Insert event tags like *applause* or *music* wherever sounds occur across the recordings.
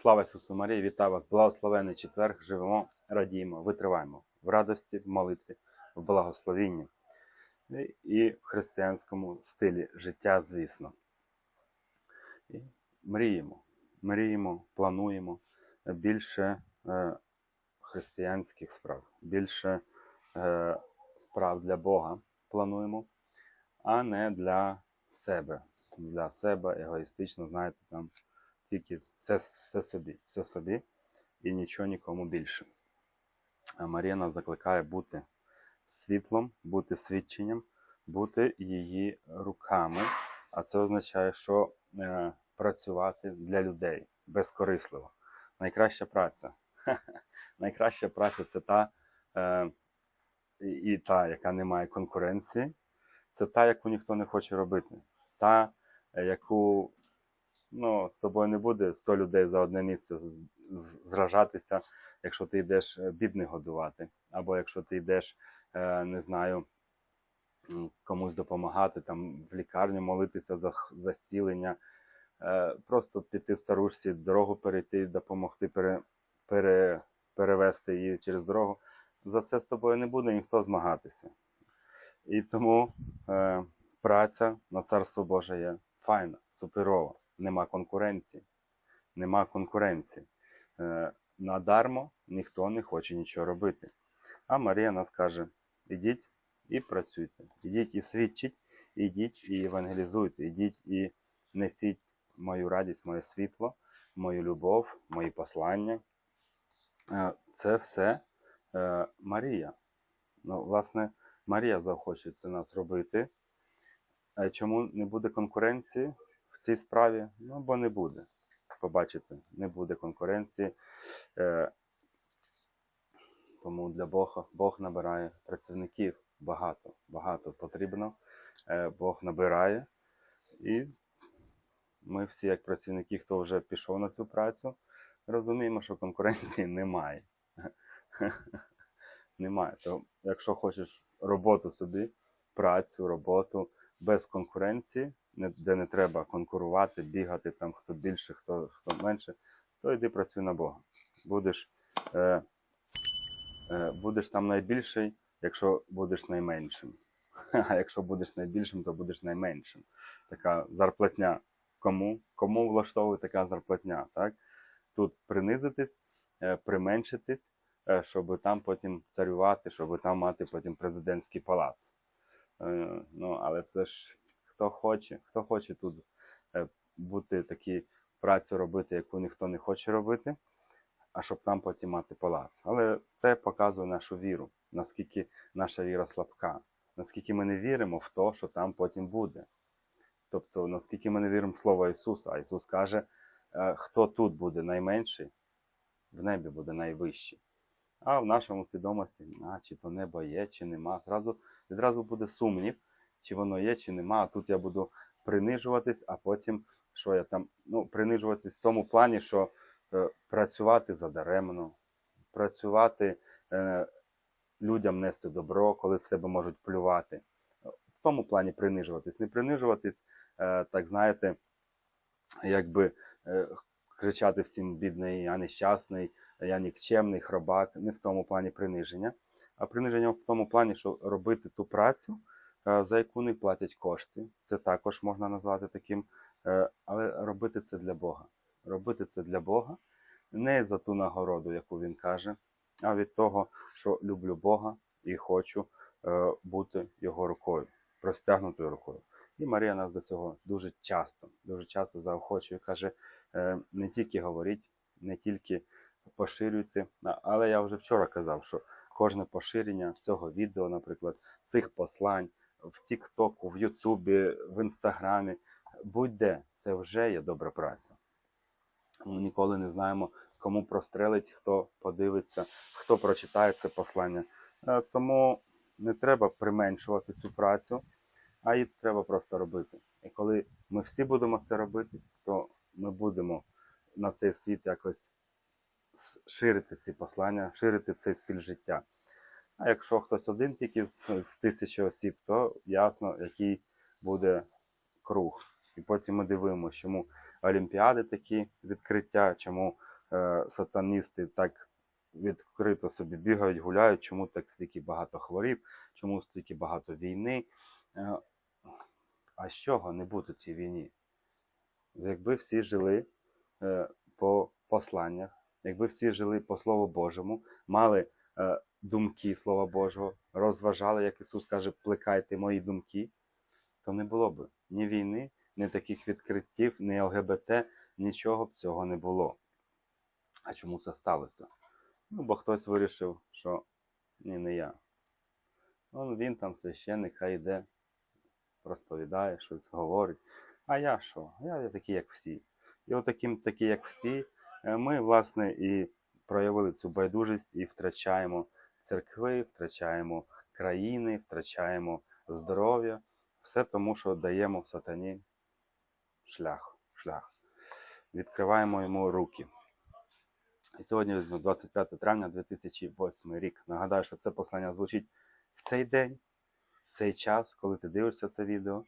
Слава Ісусу Марії, вітаю вас! Благословений четверг! Живемо, радіємо, витриваємо в радості, в молитві, в благословінні і- і в християнському стилі життя, звісно. І мріємо, мріємо, плануємо більше е, християнських справ, більше е, справ для Бога плануємо, а не для себе. Для себе егоїстично, знаєте, там тільки все, все собі, все собі і нічого нікому більше. А Марія закликає бути світлом, бути свідченням, бути її руками. А це означає, що е, працювати для людей безкорисливо. Найкраща праця. *laughs* Найкраща праця це та, е, і та, яка не має конкуренції. Це та, яку ніхто не хоче робити. Та, е, яку ну, з тобою не буде 100 людей за одне місце зражатися, якщо ти йдеш е, бідних годувати, або якщо ти йдеш, е, не знаю, комусь допомагати, там в лікарню молитися за, х- за зцілення, е, просто піти старушці, дорогу перейти, допомогти пере, пере, перевести її через дорогу. За це з тобою не буде ніхто змагатися. І тому е, праця на царство Боже є файна, суперова, нема конкуренції. Нема конкуренції. Е, надармо ніхто не хоче нічого робити. А Марія нас каже: ідіть і працюйте, ідіть і свідчіть, ідіть і евангелізуйте, ідіть і несіть мою радість, моє світло, мою любов, мої послання. Е, Це все е, Марія. Ну, власне, Марія заохочує це нас робити. Чому не буде конкуренції цій справі? Ну, бо не буде. Побачите, не буде конкуренції. Е, тому для Бога Бог набирає працівників багато, багато потрібно. Е, Бог набирає. І ми всі, як працівники, хто вже пішов на цю працю, розуміємо, що конкуренції немає. *laughs* Немає. То якщо хочеш роботу собі, працю, роботу без конкуренції, де не треба конкурувати, бігати там хто більше, хто, хто менше, то йди працюй на Бога. Будеш, е, е, будеш там найбільший, якщо будеш найменшим. *laughs* А якщо будеш найбільшим, то будеш найменшим. Така зарплатня. Кому? Кому влаштовує така зарплатня? Так? Тут принизитись, е, применшитись, е, щоб там потім царювати, щоб там мати потім президентський палац. Е, Ну, але це ж хто хоче, хто хоче тут е, бути такі працю робити, яку ніхто не хоче робити, а щоб там потім мати палац. Але це показує нашу віру, наскільки наша віра слабка, наскільки ми не віримо в те, що там потім буде. Тобто, наскільки ми не віримо в Слово Ісуса, а Ісус каже, е, хто тут буде найменший, в небі буде найвищий. А в нашому свідомості, а, чи то небо є, чи нема. Зразу, відразу буде сумнів, чи воно є, чи нема. А тут я буду принижуватись, а потім, що я там, ну, принижуватись в тому плані, що е, працювати задаремно, працювати, е, людям нести добро, коли в себе можуть плювати. В тому плані принижуватись. Не принижуватись, е, так знаєте, якби е, кричати всім бідний, я нещасний, я нікчемний, хробак, не в тому плані приниження, а приниження в тому плані, що робити ту працю, е, за яку не платять кошти. Це також можна назвати таким, е, але робити це для Бога. Робити це для Бога не за ту нагороду, яку він каже, а від того, що люблю Бога і хочу е, бути його рукою, простягнутою рукою. І Марія нас до цього дуже часто, дуже часто заохочує, каже, е, не тільки говоріть, не тільки поширюйте, але я вже вчора казав, що кожне поширення цього відео, наприклад, цих послань в Тіктоку, в Ютубі, в Інстаграмі, будь-де, це вже є добра праця. Ми ніколи не знаємо, кому прострелить, хто подивиться, хто прочитає це послання. Е, Тому не треба применшувати цю працю, а її треба просто робити. І коли ми всі будемо це робити, то ми будемо на цей світ якось ширити ці послання, ширити цей стиль життя. А якщо хтось один тільки з, з тисячі осіб, то ясно, який буде круг. І потім ми дивимося, чому Олімпіади такі відкриття, чому е, сатаністи так відкрито собі бігають, гуляють, чому так стільки багато хворіб, чому стільки багато війни. Е, а з чого не бути цій війні? Якби всі жили е, по посланнях, якби всі жили по Слову Божому, мали е, думки Слова Божого, розважали, як Ісус каже, плекайте мої думки, то не було б ні війни, ні таких відкриттів, ні ЛГБТ, нічого б цього не було. А чому це сталося? Ну, бо хтось вирішив, що ні, не я. Ну, він там священник, хай йде, розповідає, щось говорить. А я що? Я такий, як всі. І от таким, такі, як всі, е, ми, власне, і проявили цю байдужість і втрачаємо церкви, втрачаємо країни, втрачаємо здоров'я. Все тому, що даємо сатані шлях. шлях. Відкриваємо йому руки. І сьогодні візьму 25 травня 2008 рік. Нагадаю, що це послання звучить в цей день, цей час, коли ти дивишся це відео.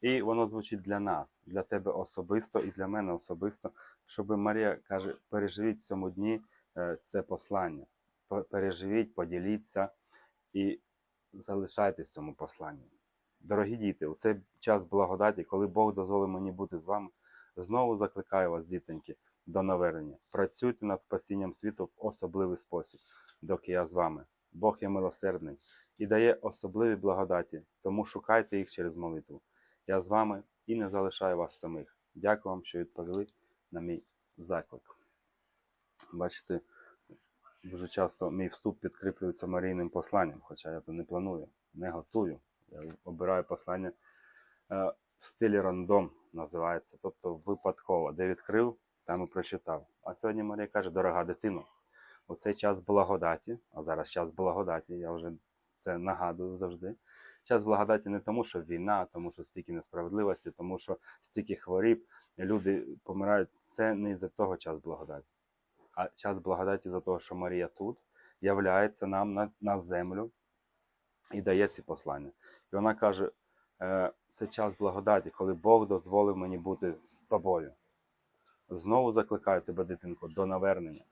І воно звучить для нас, для тебе особисто і для мене особисто, щоб Марія каже, переживіть в цьому дні е, це послання. Переживіть, поділіться і залишайтесь в цьому посланні. Дорогі діти, у цей час благодаті, коли Бог дозволив мені бути з вами, знову закликаю вас, дітоньки, до навернення. Працюйте над спасінням світу в особливий спосіб, доки я з вами. Бог є милосердний і дає особливі благодаті, тому шукайте їх через молитву. Я з вами і не залишаю вас самих. Дякую вам, що відповіли на мій заклик. Бачите, дуже часто мій вступ підкріплюється марійним посланням, хоча я то не планую, не готую. Я обираю послання е, в стилі рандом називається, тобто випадково, де відкрив, там і прочитав. А сьогодні Марія каже, дорога дитино, у цей час благодаті, а зараз час благодаті, я вже це нагадую завжди. Час благодаті не тому, що війна, тому що стільки несправедливості, тому що стільки хворіб, люди помирають. Це не за того час благодаті. А час благодаті за того, що Марія тут являється нам на, на землю і дає ці послання. І вона каже: е, це час благодаті, коли Бог дозволив мені бути з тобою. Знову закликаю тебе, дитинко, до навернення.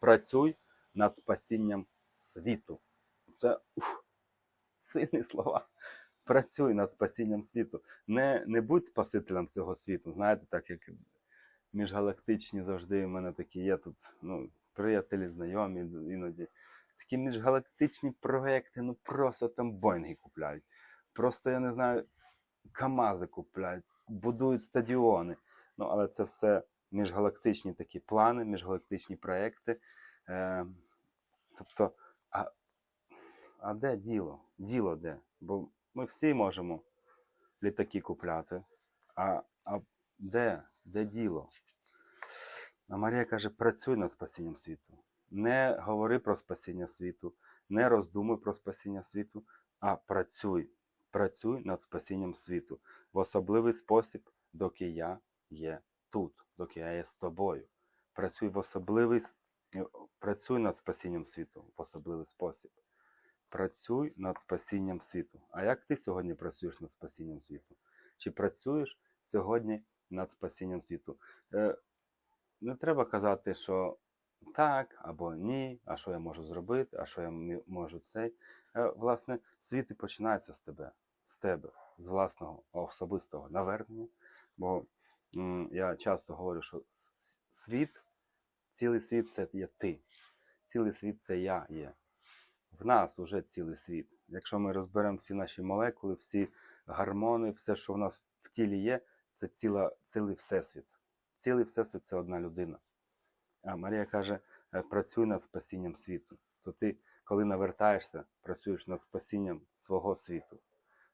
Працюй над спасінням світу. Це уф, сильні слова. Працюй над спасінням світу. Не, не будь спасителем цього світу. Знаєте, так як міжгалактичні завжди в мене такі є тут ну, приятелі, знайомі іноді. Такі міжгалактичні проекти, ну просто там Боїнги купляють. Просто, я не знаю, Камази купляють, будують стадіони. Ну, але це все міжгалактичні такі плани, міжгалактичні проекти. Е, тобто, а, де діло? Діло де? Бо ми всі можемо літаки купляти. А, а де? Де діло? А Марія каже: працюй над спасінням світу. Не говори про спасіння світу, не роздумуй про спасіння світу, а працюй. Працюй над спасінням світу в особливий спосіб, доки я є тут, доки я є з тобою. Працюй в особливий працюй над спасінням світу в особливий спосіб. Працюй над спасінням світу. А як ти сьогодні працюєш над спасінням світу? Чи працюєш сьогодні над спасінням світу? Е, не треба казати, що так або ні, а що я можу зробити, а що я можу цей. Е, власне, світ і починається з тебе, з тебе, з власного особистого навернення. Бо м, я часто говорю, що світ, цілий світ це є ти. Цілий світ це я є. В нас вже цілий світ. Якщо ми розберемо всі наші молекули, всі гормони, все, що в нас в тілі є, це ціла, цілий всесвіт. Цілий всесвіт це одна людина. А Марія каже: е, працюй над спасінням світу. То ти, коли навертаєшся, працюєш над спасінням свого світу.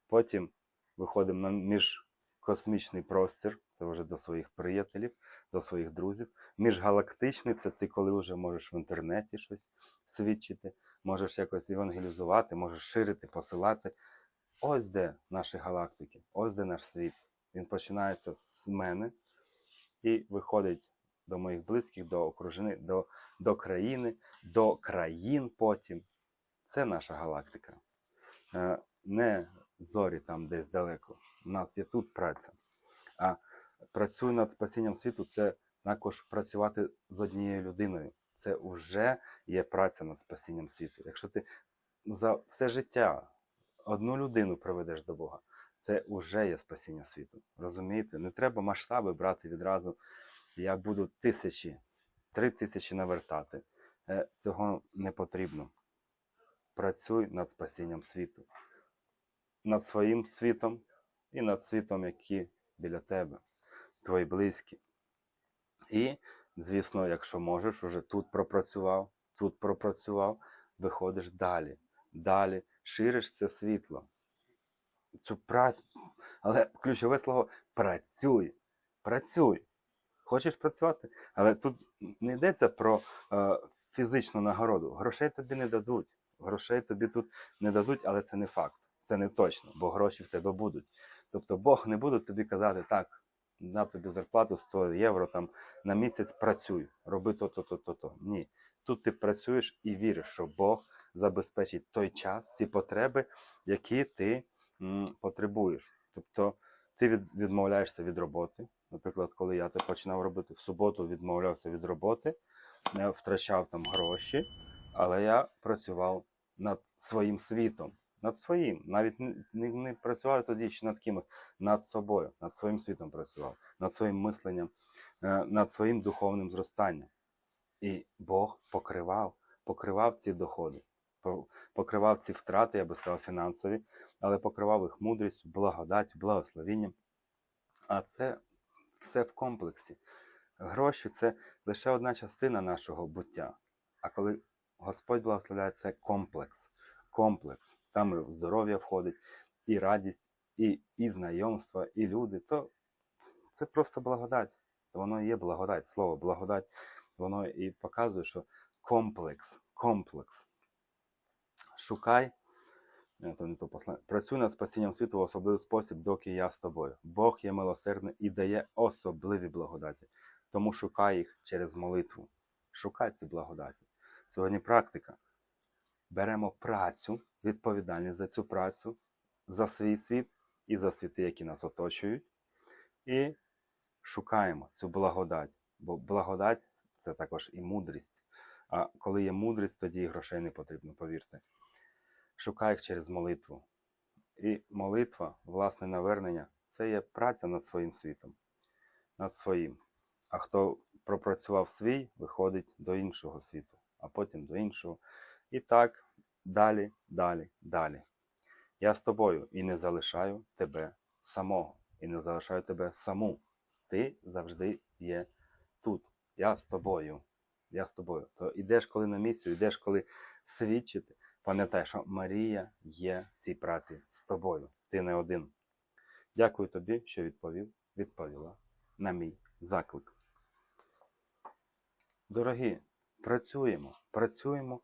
Потім виходимо на міжкосмічний простір, це вже до своїх приятелів, до своїх друзів. Міжгалактичний це ти, коли вже можеш в інтернеті щось свідчити, можеш якось евангелізувати, можеш ширити, посилати. Ось де наші галактики, ось де наш світ. Він починається з мене і виходить до моїх близьких, до окружини, до, до країни, до країн потім. Це наша галактика. Е, Не зорі там десь далеко. У нас є тут праця. А працюй над спасінням світу це також працювати з однією людиною. Це вже є праця над спасінням світу. Якщо ти за все життя одну людину приведеш до Бога, це вже є спасіння світу. Розумієте? Не треба масштаби брати відразу. Я буду тисячі, три тисячі навертати. Е, Цього не потрібно. Працюй над спасінням світу, над своїм світом і над світом, які біля тебе, твої близькі. І, звісно, якщо можеш, уже тут пропрацював, тут пропрацював, виходиш далі, далі, шириш це світло. Цю працю, але ключове слово працюй. Працюй. Хочеш працювати? Але тут не йдеться про е, фізичну нагороду. Грошей тобі не дадуть. Грошей тобі тут не дадуть, але це не факт. Це не точно, бо гроші в тебе будуть. Тобто Бог не буде тобі казати, так, на тобі зарплату 100 євро там на місяць працюй, роби то, то, то. Ні. Тут ти працюєш і віриш, що Бог забезпечить той час, ці потреби, які ти м, потребуєш. Тобто ти від, відмовляєшся від роботи. Наприклад, коли я починав робити в суботу, відмовлявся від роботи, втрачав там гроші, але я працював над своїм світом, над своїм. Навіть не, не, працював тоді ще над кимось, над собою, над своїм світом працював, над своїм мисленням, е, над своїм духовним зростанням. І Бог покривав, покривав ці доходи, покривав ці втрати, я би сказав, фінансові, але покривав їх мудрістю, благодаттю, благословінням. А це все в комплексі. Гроші це лише одна частина нашого буття. А коли Господь благословляє, це комплекс. Комплекс. Там і здоров'я входить, і радість, і, і знайомства, і люди. То це просто благодать. Воно і є благодать. Слово благодать, воно і показує, що комплекс, комплекс. Шукай. То не то послання. Працюй над спасінням світу в особливий спосіб, доки я з тобою. Бог є милосердний і дає особливі благодаті. Тому шукай їх через молитву. Шукай ці благодаті. Сьогодні практика. Беремо працю, відповідальність за цю працю, за свій світ і за світи, які нас оточують, і шукаємо цю благодать. Бо благодать це також і мудрість. А коли є мудрість, тоді і грошей не потрібно, повірте. Шукай їх через молитву. І молитва, власне навернення це є праця над своїм світом, над своїм. А хто пропрацював свій, виходить до іншого світу, а потім до іншого. І так далі, далі, далі. Я з тобою і не залишаю тебе самого, і не залишаю тебе саму. Ти завжди є тут. Я з тобою. Я з тобою. То йдеш коли на місію, йдеш коли свідчити. Пам'ятай, що Марія є в цій праці з тобою. Ти не один. Дякую тобі, що відповів, відповіла на мій заклик. Дорогі, працюємо, працюємо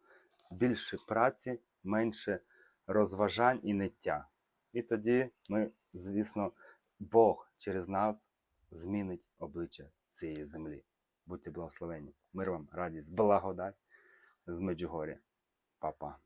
більше праці, менше розважань і ниття. І тоді ми, звісно, Бог через нас змінить обличчя цієї землі. Будьте благословені. Мир вам, радість, благодать з Меджугорі. Па-па.